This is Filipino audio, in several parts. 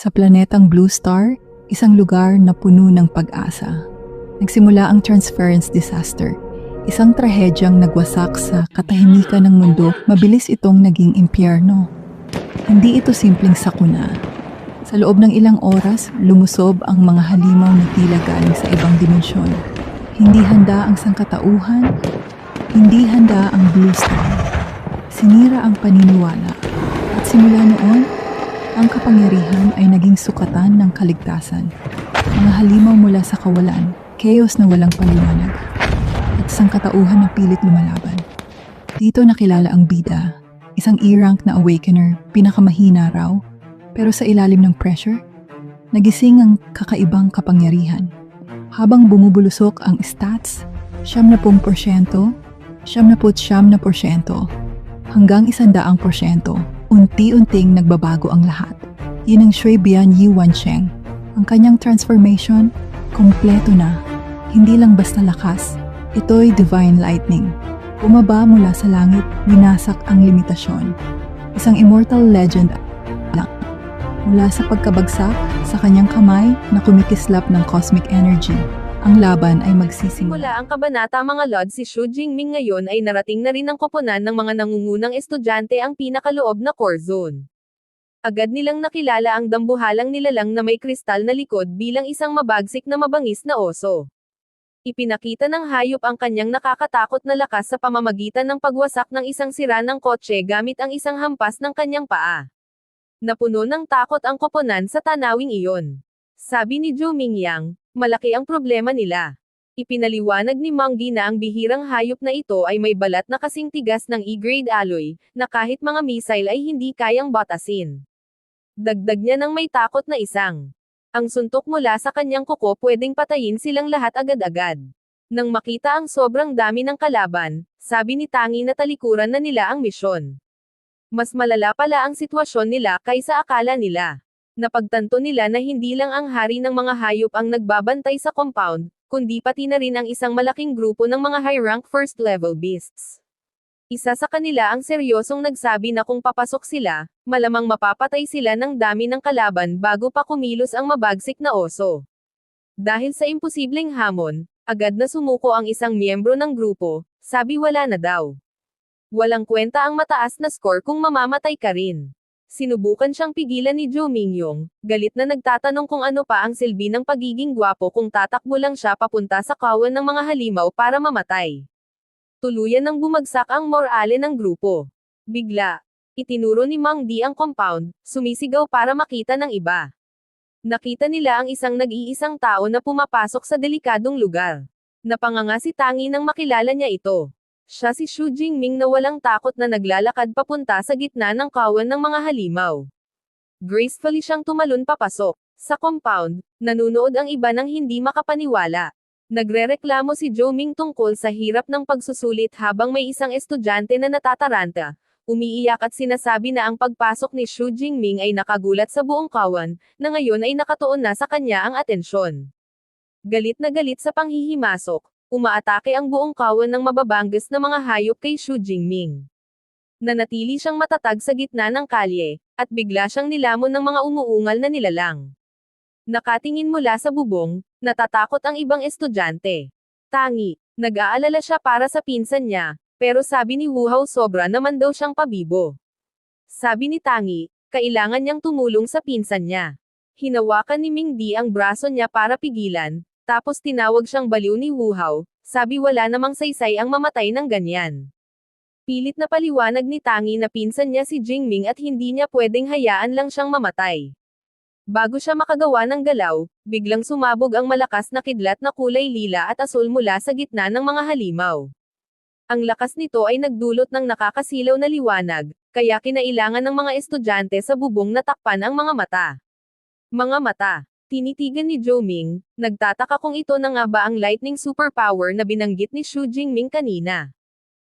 Sa planetang Blue Star, isang lugar na puno ng pag-asa. Nagsimula ang Transference Disaster, isang trahedyang nagwasak sa katahimikan ng mundo, mabilis itong naging impyerno. Hindi ito simpleng sakuna. Sa loob ng ilang oras, lumusob ang mga halimaw na tila galing sa ibang dimensyon. Hindi handa ang sangkatauhan, hindi handa ang Blue Star. Sinira ang paniniwala. At simula noon, ang kapangyarihan ay naging sukatan ng kaligtasan. Mga halimaw mula sa kawalan, chaos na walang paliwanag, at sangkatauhan na pilit lumalaban. Dito nakilala ang bida, isang E-rank na awakener, pinakamahina raw, pero sa ilalim ng pressure, nagising ang kakaibang kapangyarihan. Habang bumubulusok ang stats, siyam na pong porsyento, siyam na put siyam na porsyento, hanggang isandaang porsyento, unti-unting nagbabago ang lahat. Yun ang Shui Bian Yi Wansheng. Ang kanyang transformation, kompleto na. Hindi lang basta lakas, ito'y divine lightning. Bumaba mula sa langit, winasak ang limitasyon. Isang immortal legend lang. Mula sa pagkabagsak, sa kanyang kamay na kumikislap ng cosmic energy, ang laban ay magsisimula. Mula ang kabanata mga Lord si Xu Jingming ngayon ay narating na rin ng koponan ng mga nangungunang estudyante ang pinakaloob na core zone. Agad nilang nakilala ang dambuhalang nilalang na may kristal na likod bilang isang mabagsik na mabangis na oso. Ipinakita ng hayop ang kanyang nakakatakot na lakas sa pamamagitan ng pagwasak ng isang sira ng kotse gamit ang isang hampas ng kanyang paa. Napuno ng takot ang koponan sa tanawing iyon. Sabi ni Zhou Mingyang, malaki ang problema nila. Ipinaliwanag ni Manggi na ang bihirang hayop na ito ay may balat na kasing tigas ng E-grade alloy, na kahit mga missile ay hindi kayang batasin. Dagdag niya ng may takot na isang. Ang suntok mula sa kanyang kuko pwedeng patayin silang lahat agad-agad. Nang makita ang sobrang dami ng kalaban, sabi ni Tangi na talikuran na nila ang misyon. Mas malala pala ang sitwasyon nila kaysa akala nila. Napagtanto nila na hindi lang ang hari ng mga hayop ang nagbabantay sa compound, kundi pati na rin ang isang malaking grupo ng mga high-rank first-level beasts. Isa sa kanila ang seryosong nagsabi na kung papasok sila, malamang mapapatay sila ng dami ng kalaban bago pa kumilos ang mabagsik na oso. Dahil sa imposibleng hamon, agad na sumuko ang isang miyembro ng grupo, sabi wala na daw. Walang kwenta ang mataas na score kung mamamatay ka rin. Sinubukan siyang pigilan ni Zhou Mingyong, galit na nagtatanong kung ano pa ang silbi ng pagiging gwapo kung tatakbo lang siya papunta sa kawan ng mga halimaw para mamatay. Tuluyan nang bumagsak ang morale ng grupo. Bigla, itinuro ni Mang Di ang compound, sumisigaw para makita ng iba. Nakita nila ang isang nag-iisang tao na pumapasok sa delikadong lugar. Napanganga si Tangi nang makilala niya ito. Siya si Xu Jingming na walang takot na naglalakad papunta sa gitna ng kawan ng mga halimaw. Gracefully siyang tumalon papasok. Sa compound, nanunood ang iba ng hindi makapaniwala. Nagrereklamo si Zhou Ming tungkol sa hirap ng pagsusulit habang may isang estudyante na natataranta. Umiiyak at sinasabi na ang pagpasok ni Xu Jingming ay nakagulat sa buong kawan, na ngayon ay nakatuon na sa kanya ang atensyon. Galit na galit sa panghihimasok, umaatake ang buong kawan ng mababanggas na mga hayop kay Xu Jingming. Nanatili siyang matatag sa gitna ng kalye, at bigla siyang nilamon ng mga umuungal na nilalang. Nakatingin mula sa bubong, natatakot ang ibang estudyante. Tangi, nag-aalala siya para sa pinsan niya, pero sabi ni Wu Hao sobra naman daw siyang pabibo. Sabi ni Tangi, kailangan niyang tumulong sa pinsan niya. Hinawakan ni Ming Di ang braso niya para pigilan, tapos tinawag siyang baliw ni Wu Hao, sabi wala namang saysay ang mamatay ng ganyan. Pilit na paliwanag ni Tangi na pinsan niya si Jingming at hindi niya pwedeng hayaan lang siyang mamatay. Bago siya makagawa ng galaw, biglang sumabog ang malakas na kidlat na kulay lila at asul mula sa gitna ng mga halimaw. Ang lakas nito ay nagdulot ng nakakasilaw na liwanag, kaya kinailangan ng mga estudyante sa bubong na takpan ang mga mata. Mga mata. Tinitigan ni Zhou Ming, nagtataka kung ito na nga ba ang lightning superpower na binanggit ni Xu Jingming kanina.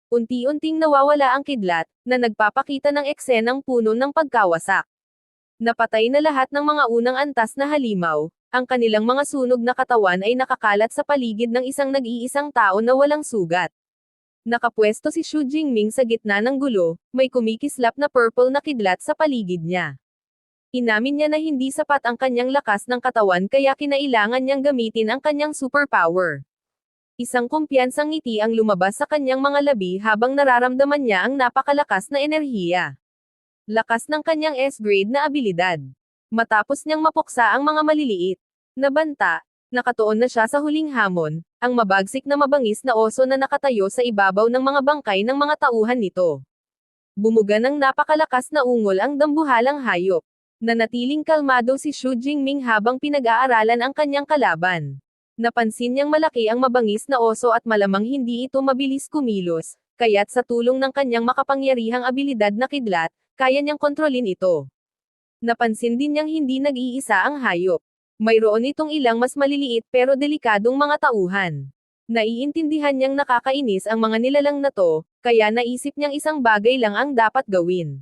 Unti-unting nawawala ang kidlat, na nagpapakita ng eksenang puno ng pagkawasak. Napatay na lahat ng mga unang antas na halimaw, ang kanilang mga sunog na katawan ay nakakalat sa paligid ng isang nag-iisang tao na walang sugat. Nakapwesto si Xu Jingming sa gitna ng gulo, may kumikislap na purple na kidlat sa paligid niya. Inamin niya na hindi sapat ang kanyang lakas ng katawan kaya kinailangan niyang gamitin ang kanyang superpower. Isang kumpiyansang ngiti ang lumabas sa kanyang mga labi habang nararamdaman niya ang napakalakas na enerhiya. Lakas ng kanyang S-grade na abilidad. Matapos niyang mapuksa ang mga maliliit na banta, nakatuon na siya sa huling hamon, ang mabagsik na mabangis na oso na nakatayo sa ibabaw ng mga bangkay ng mga tauhan nito. Bumuga ng napakalakas na ungol ang dambuhalang hayop. Nanatiling kalmado si Xu Jingming habang pinag-aaralan ang kanyang kalaban. Napansin niyang malaki ang mabangis na oso at malamang hindi ito mabilis kumilos, kaya't sa tulong ng kanyang makapangyarihang abilidad na kidlat, kaya niyang kontrolin ito. Napansin din niyang hindi nag-iisa ang hayop. Mayroon itong ilang mas maliliit pero delikadong mga tauhan. Naiintindihan niyang nakakainis ang mga nilalang na to, kaya naisip niyang isang bagay lang ang dapat gawin.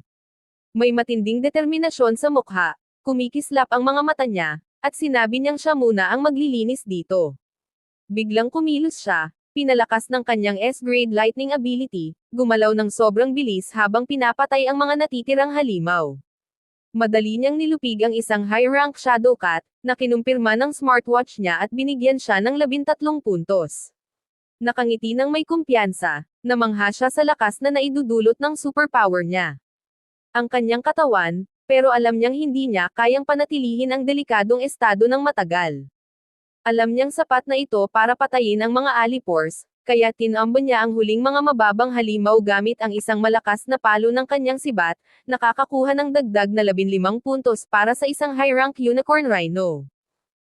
May matinding determinasyon sa mukha, kumikislap ang mga mata niya, at sinabi niyang siya muna ang maglilinis dito. Biglang kumilos siya, pinalakas ng kanyang S-grade lightning ability, gumalaw ng sobrang bilis habang pinapatay ang mga natitirang halimaw. Madali niyang nilupig ang isang high-rank Shadow Cat, na kinumpirma ng smartwatch niya at binigyan siya ng labintatlong puntos. Nakangiti ng may kumpiyansa, namangha siya sa lakas na naidudulot ng superpower niya. Ang kanyang katawan, pero alam niyang hindi niya kayang panatilihin ang delikadong estado ng matagal. Alam niyang sapat na ito para patayin ang mga alipores, kaya tinambo niya ang huling mga mababang halimaw gamit ang isang malakas na palo ng kanyang sibat, nakakakuha ng dagdag na 15 puntos para sa isang high-rank unicorn rhino.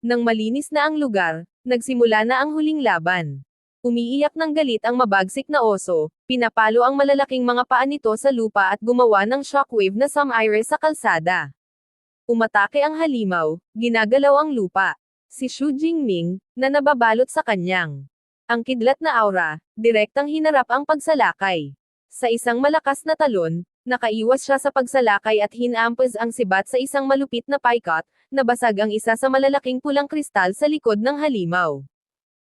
Nang malinis na ang lugar, nagsimula na ang huling laban. Umiiyak ng galit ang mabagsik na oso, pinapalo ang malalaking mga paa nito sa lupa at gumawa ng shockwave na sum-iris sa kalsada. Umatake ang halimaw, ginagalaw ang lupa. Si Xu Jingming, na nababalot sa kanyang. Ang kidlat na aura, direktang hinarap ang pagsalakay. Sa isang malakas na talon, nakaiwas siya sa pagsalakay at hinampas ang sibat sa isang malupit na paikot, nabasag ang isa sa malalaking pulang kristal sa likod ng halimaw.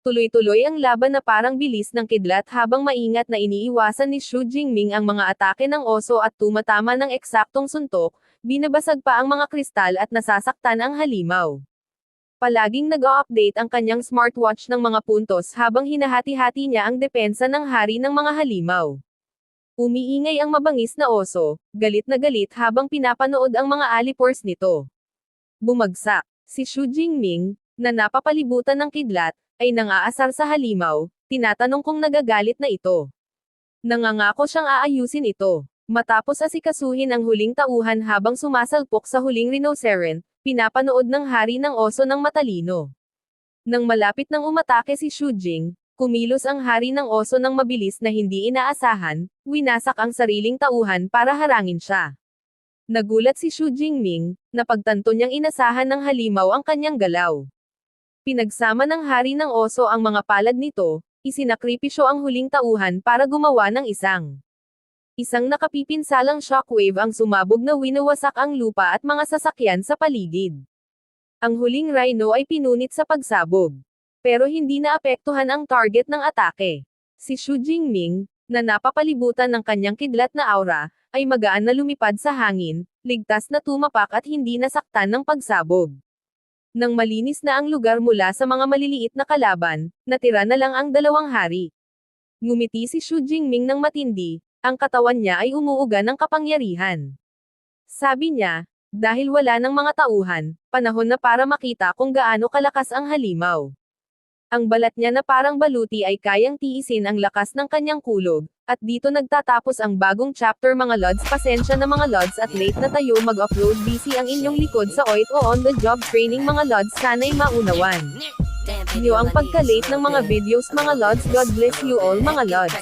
Tuloy-tuloy ang laban na parang bilis ng kidlat habang maingat na iniiwasan ni Xu Jingming ang mga atake ng oso at tumatama ng eksaktong suntok, binabasag pa ang mga kristal at nasasaktan ang halimaw. Palaging nag-o-update ang kanyang smartwatch ng mga puntos habang hinahati-hati niya ang depensa ng hari ng mga halimaw. Umiingay ang mabangis na oso, galit na galit habang pinapanood ang mga alipores nito. Bumagsak. Si Xu Jingming, na napapalibutan ng kidlat, ay nangaasar sa halimaw, tinatanong kung nagagalit na ito. Nangangako siyang aayusin ito. Matapos asikasuhin ang huling tauhan habang sumasalpok sa huling rhinoceron, pinapanood ng hari ng oso ng matalino. Nang malapit nang umatake si Xu Jing, kumilos ang hari ng oso ng mabilis na hindi inaasahan, winasak ang sariling tauhan para harangin siya. Nagulat si Xu Jingming, na pagtanto niyang inasahan ng halimaw ang kanyang galaw. Pinagsama ng hari ng oso ang mga palad nito, isinakripisyo ang huling tauhan para gumawa ng isang. Isang nakapipinsalang shockwave ang sumabog na winawasak ang lupa at mga sasakyan sa paligid. Ang huling rhino ay pinunit sa pagsabog. Pero hindi naapektuhan ang target ng atake. Si Xu Jingming, na napapalibutan ng kanyang kidlat na aura, ay magaan na lumipad sa hangin, ligtas na tumapak at hindi nasaktan ng pagsabog. Nang malinis na ang lugar mula sa mga maliliit na kalaban, natira na lang ang dalawang hari. Ngumiti si Xu Jingming ng matindi, ang katawan niya ay umuuga ng kapangyarihan. Sabi niya, dahil wala ng mga tauhan, panahon na para makita kung gaano kalakas ang halimaw. Ang balat niya na parang baluti ay kayang tiisin ang lakas ng kanyang kulog, at dito nagtatapos ang bagong chapter mga lods. Pasensya na mga lods at late na tayo mag-upload. Busy ang inyong likod sa OIT o on the job training mga lods. Sana'y maunawan. Niyo ang pagka-late ng mga videos mga lods. God bless you all mga lods.